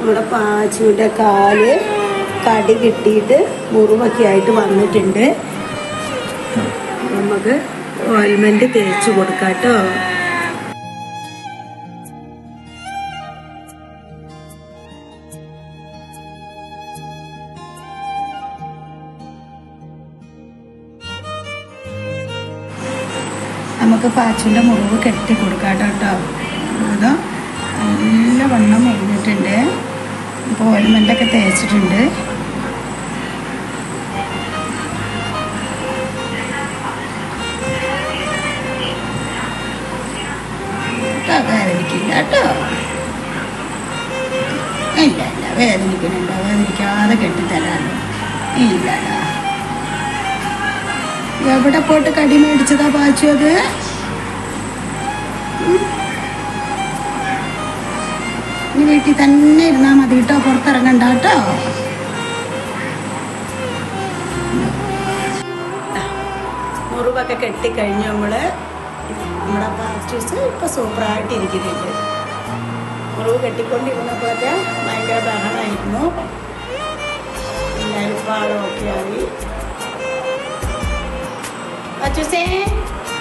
നമ്മുടെ പാച്ചുവിന്റെ കാൽ കടി കിട്ടിയിട്ട് മുറിവൊക്കെ ആയിട്ട് വന്നിട്ടുണ്ട്. നമുക്ക് ഓയിൽമെന്റ് തേച്ച് കൊടുക്കാട്ടോ നമുക്ക് പാച്ചിന്റെ മുറിവ് കെട്ടി കൊടുക്കാം കേട്ടോ. ഓയിൽമെന്റൊക്കെ തേച്ചിട്ടുണ്ട്. വേദനിക്കില്ല കേട്ടോ. ഇല്ല ഇല്ല വേദനിക്കുന്നുണ്ടോ. വേദനിക്കാതെ കെട്ടിത്തരാമോ ഇല്ല എവിടെ പോയിട്ട് കടി മേടിച്ചതാ പാച്ചു അത്? വീട്ടിൽ തന്നെ ഇരുന്നാ മതി. പുറത്തിറങ്ങണ്ട കേട്ടോ മുറിവൊക്കെ കെട്ടിക്കഴിഞ്ഞ് നമ്മൾ നമ്മുടെ പാച്ചൂസ് ഇപ്പൊ സൂപ്പറായിട്ട് ഇരിക്കുന്നുണ്ട് മുറിവ് കെട്ടിക്കൊണ്ടിരുന്നപ്പോഴൊക്കെ ഭയങ്കര ബഹളമായിരുന്നു എല്ലാവരും പാളമൊക്കെ ആയി. പാച്ചൂസേ